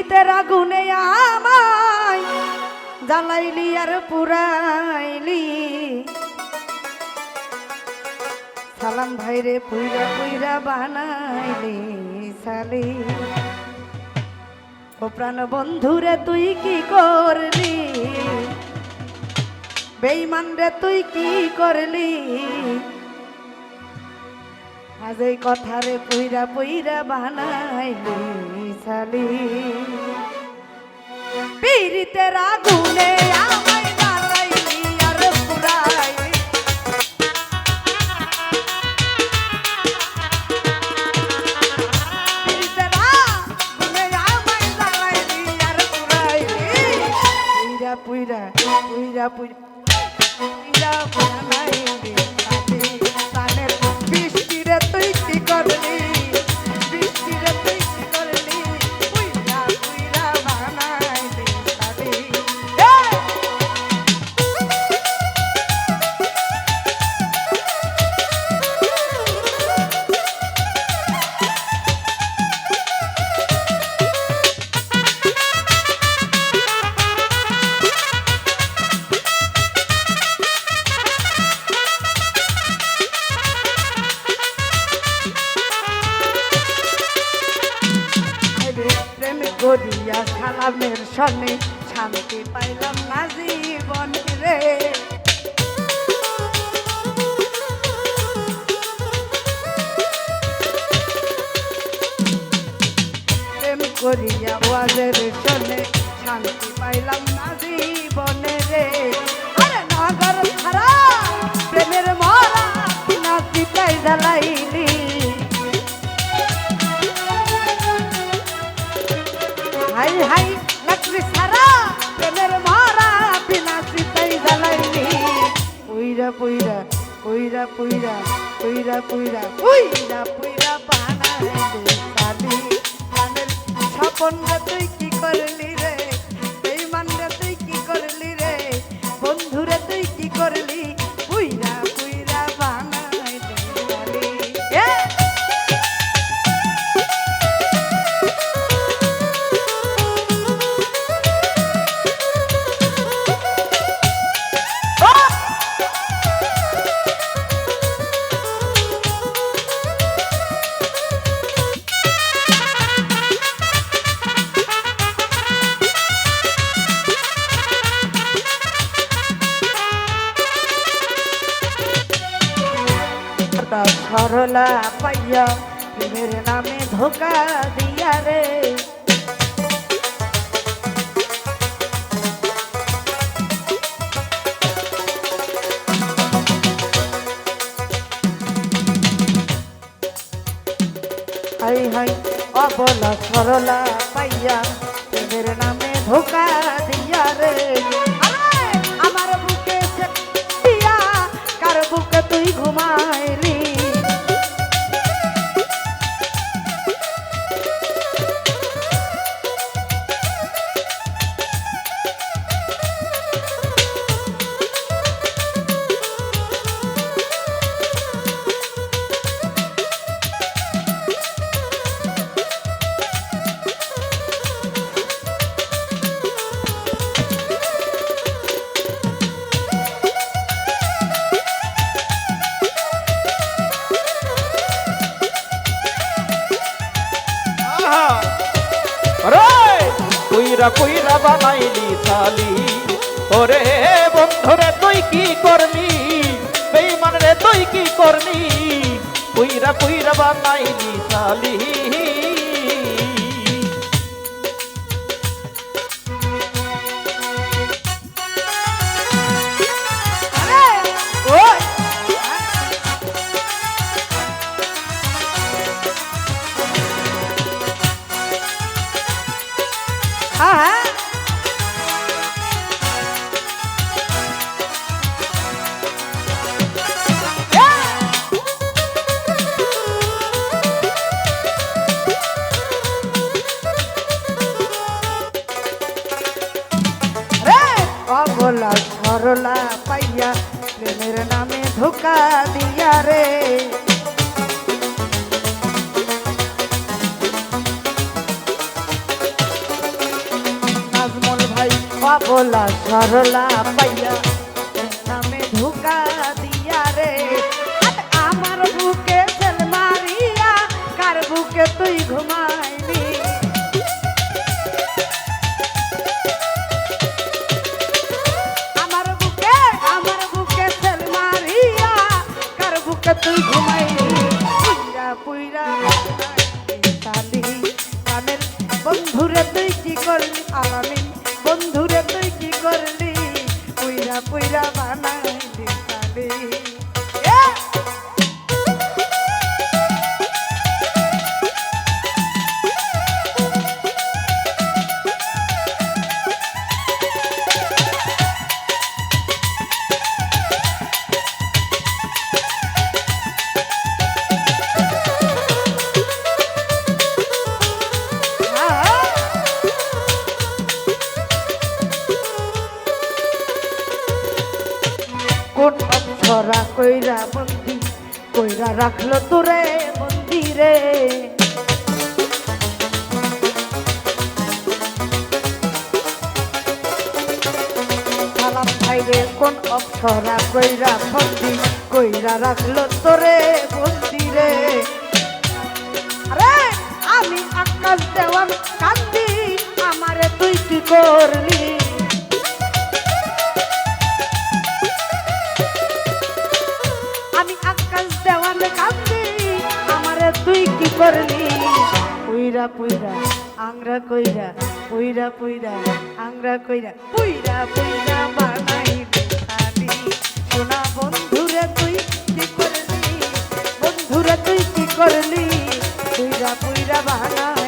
পিরিতের আগুনে আমায়, জ্বালাইলি আর পুরাইলি। সালাম ভাইরে, পুইরা পুইরা বানাইলি সালি ও প্রাণ বন্ধুরে, তুই কি করলি? বেইমান রে, তুই কি করলি? আজ এই কথারে পুইরা পুইরা বানাইলি সালি পীড়িতের আগুনে আমায় জ্বালাইলি আর পুরাইলি পীড়িতের আগুনে আমায় আর পুইরা পুইরা করিয়া সালামের সনে শান্তি পাইলাম না জীবন রে। প্রেম করিয়া ওয়াজের সনে শান্তি পাইলাম না জীবনে রে। আরে নগর ছাড়া প্রেমের মরা না পিতাই জ্বালাইলি হাই লাকড়ি সারা প্রেমের মারা বিনা সিতাই জ্বালাইলি পুইরা পুইরা পুইরা পুইরা পুইরা পুইরা পুইরা পুইরা বানাইলি সালি গানের স্বপন রে তুই কি সরলা পাইয়া প্রেমের নামে ধোকা দিয়া রে। হাই হাই, অবলা সরলা পাইয়া প্রেমের নামে ধোকা দিয়া রে। কুইরা কইরা বানাইলি থালি ওরে বন্ধুরে তুই কি করলি? বেইমান রে, তুই কি করলি? কইরা কইরা বানাইলি সালি পোলা সরলা পাইয়া রাখল তোরে মন্দিরে। কোন অক্ষরা কইরা বন্দি কইরা রাখল তোরে মন্দিরে? আরে, আমি আকাশ দেওয়ান কান্দি আমারে তুই কি করলি? করলি। পুইরা পুইরা, আংরা কইরা, পুইরা পুইরা, আংরা কইরা, পুইরা পুইরা বানাই খালি। সোনা বন্ধুরে তুই কি করলি? বন্ধুরে তুই কি করলি? পুইরা পুইরা খালি